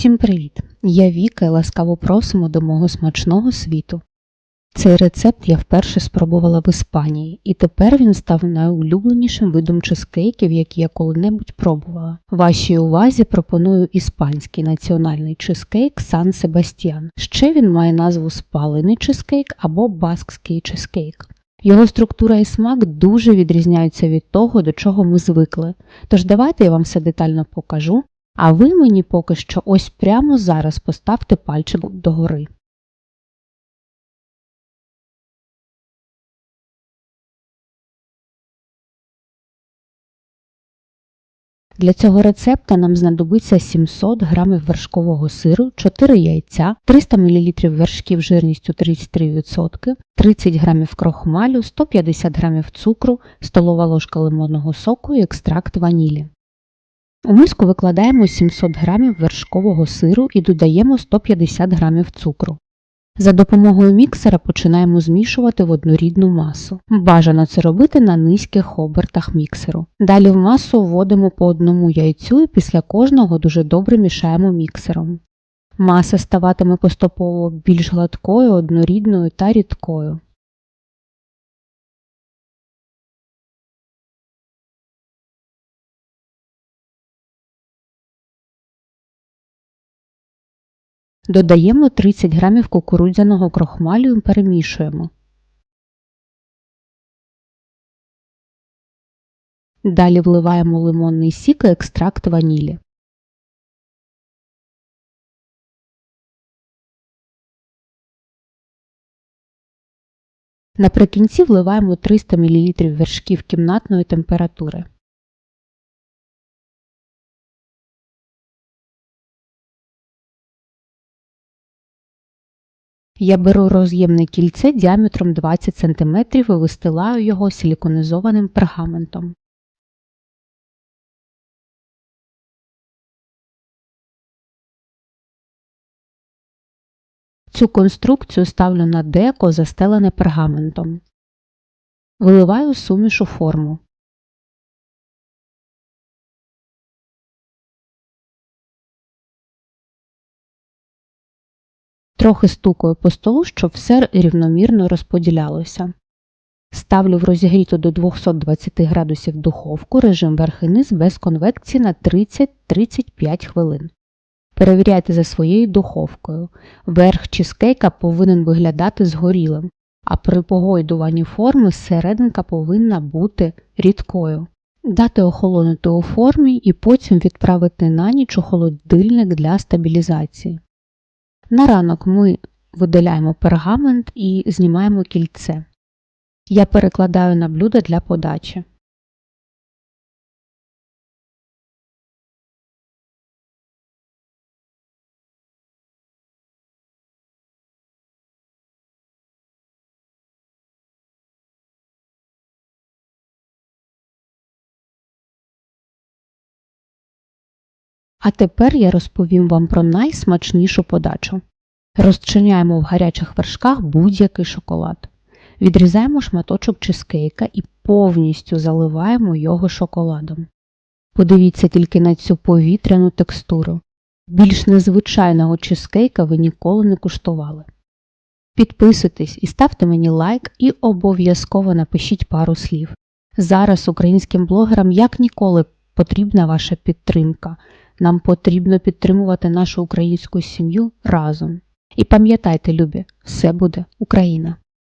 Усім привіт! Я Віка і ласкаво просимо до мого смачного світу. Цей рецепт я вперше спробувала в Іспанії, і тепер він став найулюбленішим видом чизкейків, які я коли-небудь пробувала. Вашій увазі пропоную іспанський національний чизкейк Сан Себастьян. Ще він має назву спалений чизкейк або баскський чизкейк. Його структура і смак дуже відрізняються від того, до чого ми звикли. Тож давайте я вам все детально покажу, а ви мені поки що ось прямо зараз поставте пальчик догори. Для цього рецепта нам знадобиться 700 г вершкового сиру, 4 яйця, 300 мл вершків жирністю 33%, 30 г крохмалю, 150 г цукру, столова ложка лимонного соку і екстракт ванілі. У миску викладаємо 700 г вершкового сиру і додаємо 150 г цукру. За допомогою міксера починаємо змішувати в однорідну масу. Бажано це робити на низьких обертах міксеру. Далі в масу вводимо по одному яйцю і після кожного дуже добре мішаємо міксером. Маса ставатиме поступово більш гладкою, однорідною та рідкою. Додаємо 30 г кукурудзяного крохмалю і перемішуємо. Далі вливаємо лимонний сік і екстракт ванілі. Наприкінці вливаємо 300 мл вершків кімнатної температури. Я беру роз'ємне кільце діаметром 20 см і вистилаю його силіконізованим пергаментом. Цю конструкцію ставлю на деко, застелене пергаментом. Виливаю суміш у форму. Трохи стукаю по столу, щоб все рівномірно розподілялося. Ставлю в розігріту до 220 градусів духовку режим верх і низ без конвекції на 30-35 хвилин. Перевіряйте за своєю духовкою. Верх чизкейка повинен виглядати згорілим, а при погойдуванні форми серединка повинна бути рідкою. Дати охолонути у формі і потім відправити на ніч у холодильник для стабілізації. На ранок ми видаляємо пергамент і знімаємо кільце. Я перекладаю на блюдо для подачі. А тепер я розповім вам про найсмачнішу подачу. Розчиняємо в гарячих вершках будь-який шоколад. Відрізаємо шматочок чизкейка і повністю заливаємо його шоколадом. Подивіться тільки на цю повітряну текстуру. Більш незвичайного чизкейка ви ніколи не куштували. Підписуйтесь і ставте мені лайк і обов'язково напишіть пару слів. Зараз українським блогерам як ніколи потрібна ваша підтримка. Нам потрібно підтримувати нашу українську сім'ю разом. І пам'ятайте, любі, все буде Україна!